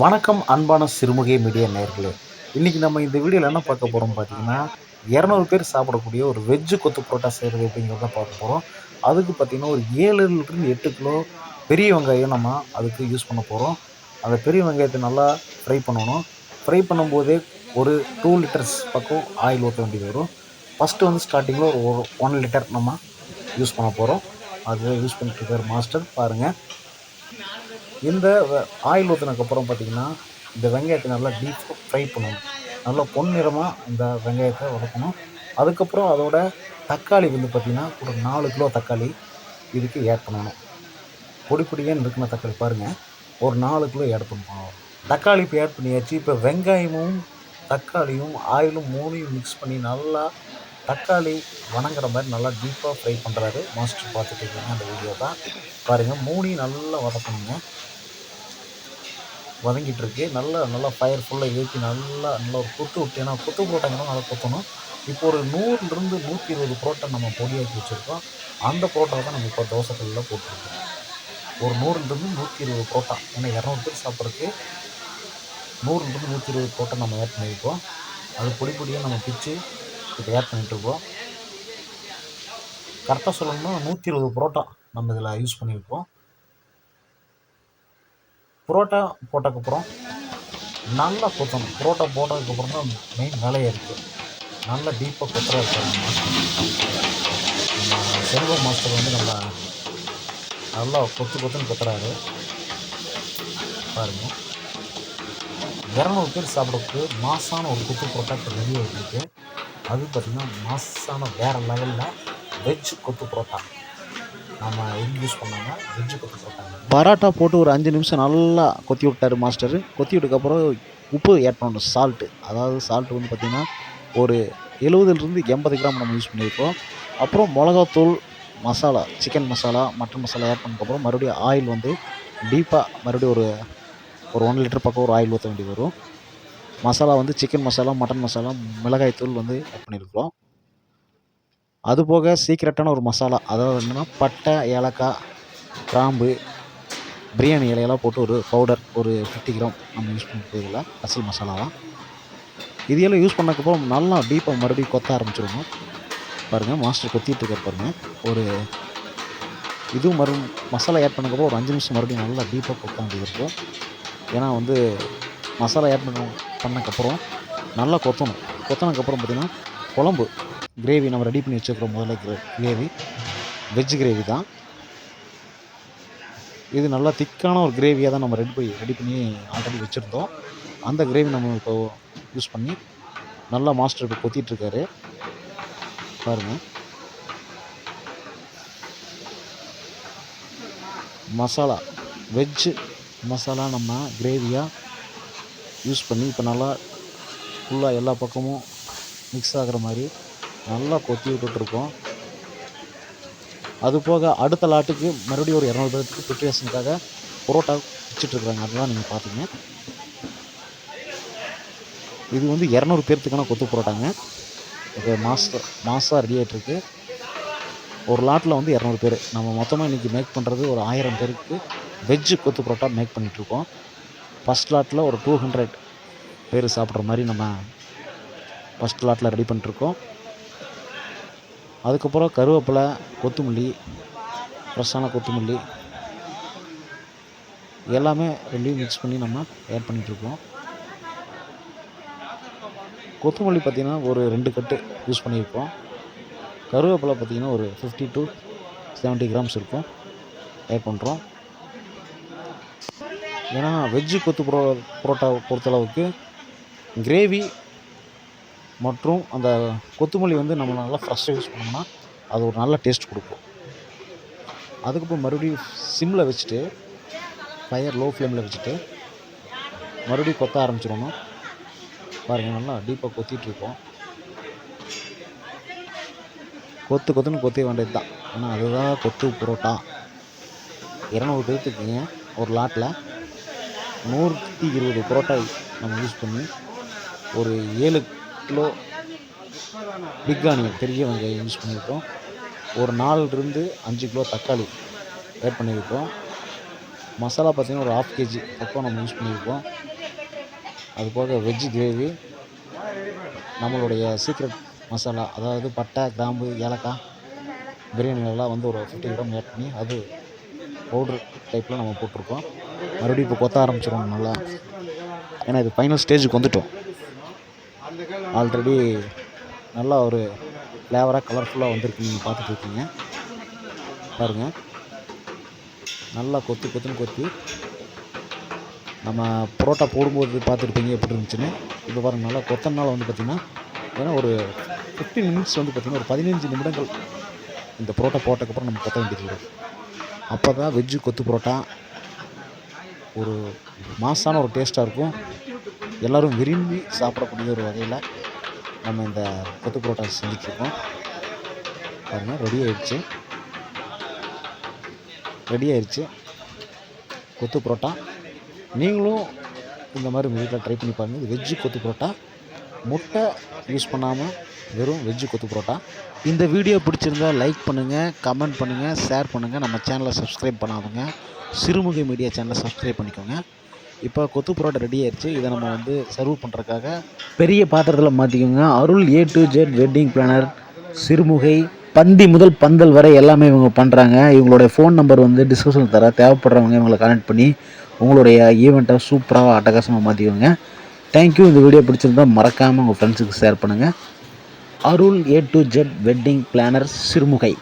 வணக்கம் அன்பான சிறுமுகை மீடியா நேர்களே. இன்றைக்கி நம்ம இந்த வீடியோவில் என்ன பார்க்க போகிறோம் பார்த்தீங்கன்னா இரநூறு பேர் சாப்பிடக்கூடிய ஒரு வெஜ்ஜு கொத்து புரோட்டா செய்கிறது அப்படிங்கிறத பார்க்க போகிறோம் அதுக்கு பார்த்திங்கன்னா ஒரு ஏழுலேருந்து எட்டு கிலோ பெரிய வெங்காயம் நம்ம அதுக்கு யூஸ் பண்ண போகிறோம் அந்த பெரிய வெங்காயத்தை நல்லா ஃப்ரை பண்ணணும். ஃப்ரை பண்ணும்போதே ஒரு டூ லிட்டர்ஸ் பக்கம் ஆயில் ஊற்ற வேண்டியது வரும். ஃபஸ்ட்டு வந்து ஸ்டார்டிங்கில் ஒரு ஒன் லிட்டர் நம்ம யூஸ் பண்ண போகிறோம் அது யூஸ் பண்ணிட்டு இருக்கார் மாஸ்டர் பாருங்கள் இந்த ஆயில் ஊற்றினதுக்கப்புறம் பார்த்தீங்கன்னா இந்த வெங்காயத்தை நல்லா டீப் ஃப்ரை பண்ணணும். நல்லா பொன்னிறமாக இந்த வெங்காயத்தை வதக்கணும். அதுக்கப்புறம் அதோட தக்காளி வந்து பார்த்திங்கன்னா ஒரு நாலு கிலோ தக்காளி இதுக்கு ஆட் பண்ணணும். பொடி பொடியாக இருக்கிற தக்காளி பாருங்கள் ஒரு நாலு கிலோ ஆட் பண்ணணும். தக்காளி இப்போ ஆட் பண்ணியாச்சு. இப்போ வெங்காயமும் தக்காளியும் ஆயிலும் மூணையும் மிக்ஸ் பண்ணி நல்லா தக்காளி வணங்குற மாதிரி நல்லா டீப்பாக ஃப்ரை பண்ணுறாரு மாஸ்டர் பார்த்துட்டு அந்த வீடியோ தான். பாருங்கள் மூடி நல்லா வதக்கணுங்க. வதங்கிட்டுருக்கு நல்லா நல்லா ஃபயர் ஃபுல்லாக ஏற்றி நல்லா நல்லா ஒரு குத்து விட்டு ஏன்னா கொத்து புரோட்டாங்கன்னா நல்லா கொத்தணும். இப்போ ஒரு நூறுலேருந்து நூற்றி இருபது புரோட்டா நம்ம பொடியாக்கி வச்சுருக்கோம். அந்த புரோட்டா தான் நம்ம இப்போ தோசைக்கல்லில் போட்டிருக்கோம். ஒரு நூறுலேருந்து நூற்றி இருபது புரோட்டா. ஏன்னா இரநூறு பேர் சாப்பிட்றதுக்கு நூறுலேருந்து நூற்றி இருபது புரோட்டா நம்ம ஆட் பண்ணியிருக்கோம். அது பொடி பொடியாக நம்ம பிச்சு தயார் ஆட் கரெக்டாக சொல்லணும்னா நூற்றி இருபது புரோட்டா நம்ம இதில் யூஸ் பண்ணியிருக்கோம் புரோட்டா போட்டதுக்கப்புறம் நல்லா கொத்தணும். புரோட்டா போட்டதுக்கப்புறம் தான் மெயின் வேலையாக இருக்குது நல்லா டீப்பாக கொத்துறா இருக்காரு நம்ம செல்வ மாஸ்டர் வந்து நல்லா நல்லா கொத்து கொத்துன்னு கொத்துறாரு. பாருங்கள் இரநூறு பேர் சாப்பிட்றதுக்கு மாசான ஒரு குத்து புரோட்டா இப்போ ரெடி இருக்குது அது பார்த்திங்கன்னா மாசான வேறு லெவலில் வெஜ் கொத்து புரோட்டா. நம்ம எங்கே யூஸ் பண்ணாங்க வெஜ் கொத்து புரோட்டா. பரோட்டா போட்டு ஒரு அஞ்சு நிமிஷம் நல்லா கொத்தி விட்டார் மாஸ்டர் கொத்தி விட்டதுக்கப்புறம் உப்பு ஆட் பண்ணணும் சால்ட்டு அதாவது சால்ட்டு வந்து பார்த்திங்கன்னா ஒரு எழுபதுலேருந்து எண்பது கிராம் நம்ம யூஸ் பண்ணியிருக்கோம். அப்புறம் மிளகாத்தூள் masala chicken masala mutton masala add பண்ணதுக்கப்புறம் மறுபடியும் ஆயில் வந்து டீப்பாக மறுபடியும் ஒரு ஒரு ஒன் லிட்டர் பக்கம் ஒரு ஆயில் ஊற்ற வேண்டியது வரும். மசாலா வந்து சிக்கன் மசாலா மட்டன் மசாலா மிளகாய் தூள் வந்து ஆட் பண்ணியிருக்கிறோம் அது போக சீக்ரெட்டான ஒரு மசாலா அதாவது என்னென்னா பட்டை ஏலக்காய் கிராம்பு பிரியாணி இலையெல்லாம் போட்டு ஒரு பவுடர் ஒரு ஃபிஃப்டி கிராம் நம்ம யூஸ் பண்ணுறதுல அசல் மசாலாவாக இதையெல்லாம் யூஸ் பண்ணக்கப்புறம் நல்லா டீப்பாக மறுபடியும் கொத்த ஆரம்பிச்சிருவோம். பாருங்கள் மாஸ்டர் கொத்திட்டு இருக்க பாருங்கள் ஒரு இதுவும் மறு மசாலா ஆட் பண்ணக்கப்புறம் ஒரு அஞ்சு நிமிஷம் மறுபடியும் நல்லா டீப்பாக கொத்த வேண்டியது இருக்கும். ஏன்னா வந்து மசாலா ஆட் பண்ணுவோம் பண்ணக்கப்புறம் நல்லா கொத்தணும். கொத்தனக்கப்புறம் பார்த்திங்கன்னா குழம்பு கிரேவி நம்ம ரெடி பண்ணி வச்சுருக்கிறோம் முதல்ல கிரேவி வெஜ் கிரேவி தான். இது நல்லா திக்கான ஒரு கிரேவியாக தான் நம்ம ரெடி பண்ணி ரெடி பண்ணி ஆல்ரெடி வச்சுருந்தோம். அந்த கிரேவி நம்ம இப்போ யூஸ் பண்ணி நல்லா மாஸ்டர் இப்போ கொத்திட்ருக்காரு பாருங்கள் மசாலா வெஜ்ஜு மசாலா நம்ம கிரேவியாக யூஸ் பண்ணி இப்போ நல்லா ஃபுல்லாக எல்லா பக்கமும் மிக்ஸ் ஆகிற மாதிரி நல்லா கொத்தி விட்டுட்ருக்கோம். அது போக அடுத்த லாட்டுக்கு மறுபடியும் ஒரு இரநூறு பேருக்கு ப்ரிப்ரேஷனுக்காக புரோட்டா வச்சுட்ருக்குறாங்க. அதெல்லாம் நீங்கள் பார்த்தீங்க. இது வந்து இரநூறு பேர்த்துக்கான கொத்து புரோட்டாங்க. இப்போ மாஸ்டர் மாசாக ரெடி ஆகிட்டுருக்கு ஒரு லாட்டில் வந்து இரநூறு பேர். நம்ம மொத்தமாக இன்றைக்கி மேக் பண்ணுறது ஒரு ஆயிரம் பேருக்கு வெஜ்ஜு கொத்து புரோட்டா மேக் பண்ணிகிட்ருக்கோம் ஃபஸ்ட் லாட்டில் ஒரு டூ ஹண்ட்ரட் பேர் சாப்பிட்ற மாதிரி நம்ம ஃபஸ்ட் லாட்டில் ரெடி பண்ணிட்டுருக்கோம். அதுக்கப்புறம் கருவேப்பிலை கொத்தமல்லி ஃப்ரெஷ்ஷான கொத்தமல்லி எல்லாமே ரெண்டையும் மிக்ஸ் பண்ணி நம்ம ஆட் பண்ணிகிட்ருக்கோம் கொத்தமல்லி பார்த்திங்கன்னா ஒரு ரெண்டு கட்டு யூஸ் பண்ணியிருக்கோம். கருவேப்பிலை பார்த்திங்கன்னா ஒரு ஃபிஃப்டி டு 70 கிராம்ஸ் இருக்கும். ஆட் பண்ணுறோம் ஏன்னா வெஜ்ஜு கொத்து புரோ புரோட்டா பொறுத்தளவுக்கு கிரேவி மற்றும் அந்த கொத்துமல்லி வந்து நம்ம நல்லா ஃப்ரெஷ்ஷாக யூஸ் பண்ணோம்னா அது ஒரு நல்ல டேஸ்ட் கொடுக்கும். அதுக்கப்புறம் மறுபடியும் சிம்மில் வச்சுட்டு ஃபயர் லோ ஃப்ளேமில் வச்சுட்டு மறுபடியும் கொத்த ஆரம்பிச்சிடணும். பாருங்கள் நல்லா டீப்பாக கொத்திட்டு இருக்கோம். கொத்து கொத்துன்னு கொத்த வேண்டியது தான். ஏன்னா அதுதான் கொத்து புரோட்டா. இரநூறு பேர்த்துக்குங்க ஒரு லாட்டில் நூற்றி இருபது புரோட்டா நம்ம யூஸ் பண்ணி ஒரு ஏழு கிலோ பிக் ஆனியன் பெரிய வெங்காயம் யூஸ் பண்ணியிருக்கோம். ஒரு நாலுலேருந்து அஞ்சு கிலோ தக்காளி ஆட் பண்ணியிருக்கோம். மசாலா பார்த்திங்கன்னா ஒரு ஆஃப் கேஜி பக்கம் நம்ம யூஸ் பண்ணியிருக்கோம். அது போக வெஜ்ஜு கிரேவி நம்மளுடைய சீக்ரெட் மசாலா அதாவது பட்டை கிராம்பு ஏலக்காய் பிரியாணிலலாம் வந்து ஒரு ஃபிஃப்டி கிராம் ஆட் பண்ணி அது பவுட்ரு டைப்பில் நம்ம போட்டிருக்கோம். மறுபடியும் இப்போ கொத்த ஆரம்பிச்சிடும் நல்லா. ஏன்னா இது ஃபைனல் ஸ்டேஜுக்கு வந்துட்டோம். ஆல்ரெடி நல்லா ஒரு ஃப்ளேவராக கலர்ஃபுல்லாக வந்திருக்கு நீங்கள் பார்த்துட்ருக்கீங்க பாருங்கள் நல்லா கொத்து கொத்துன்னு கொத்தி நம்ம பரோட்டா போடும்போது பார்த்துருப்பீங்க எப்படி இருந்துச்சுன்னு. இப்போ பாருங்கள் நல்லா கொத்தனால வந்து பார்த்திங்கன்னா ஏன்னா ஒரு ஃபிஃப்டீன் மினிட்ஸ் வந்து பார்த்திங்கன்னா ஒரு பதினஞ்சு நிமிடங்கள் இந்த பரோட்டா போட்டதுக்கப்புறம் நம்ம கொத்த வேண்டியது வரும் அப்போ தான் வெஜ்ஜு கொத்து பரோட்டா ஒரு மாசான ஒரு டேஸ்ட்டாக இருக்கும். எல்லோரும் விரும்பி சாப்பிடக்கூடிய ஒரு வகையில் நம்ம இந்த கொத்து பரோட்டா செஞ்சிட்ருக்கோம். பாருங்கள் ரெடி ஆயிடுச்சு. ரெடி ஆயிடுச்சு. கொத்து பரோட்டா. நீங்களும் இந்த மாதிரி உங்கள் வீட்டில் ட்ரை பண்ணி பாருங்கள் இது வெஜ்ஜு கொத்து பரோட்டா. முட்டை யூஸ் பண்ணாமல் வெறும் வெஜ்ஜு கொத்து பரோட்டா. இந்த வீடியோ பிடிச்சிருந்தா லைக் பண்ணுங்கள் கமெண்ட் பண்ணுங்கள் ஷேர் பண்ணுங்கள் நம்ம சேனலை சப்ஸ்கிரைப் பண்ணாதுங்க சிறுமுகை மீடியா சேனலை சப்ஸ்கிரைப் பண்ணிக்கோங்க. இப்போ கொத்து புரோட்டா ரெடி ஆயிடுச்சு. இதை நம்ம வந்து சர்வ் பண்ணுறதுக்காக பெரிய பாத்திரத்தில் மாற்றிக்கோங்க Arul A to Z wedding planner Sirumugai பந்தி முதல் பந்தல் வரை எல்லாமே இவங்க பண்ணுறாங்க இவங்களுடைய ஃபோன் நம்பர் வந்து டிஸ்கிரிப்ஷனில் தர தேவைப்படுறவங்க இவங்களை கனெக்ட் பண்ணி உங்களுடைய ஈவெண்ட்டை சூப்பராக அட்டகாசமாக மாற்றிக்கோங்க தேங்க்யூ இந்த வீடியோ பிடிச்சிருந்தா மறக்காமல் உங்கள் ஃப்ரெண்ட்ஸுக்கு ஷேர் பண்ணுங்கள் Arul A to Z wedding planner Sirumugai.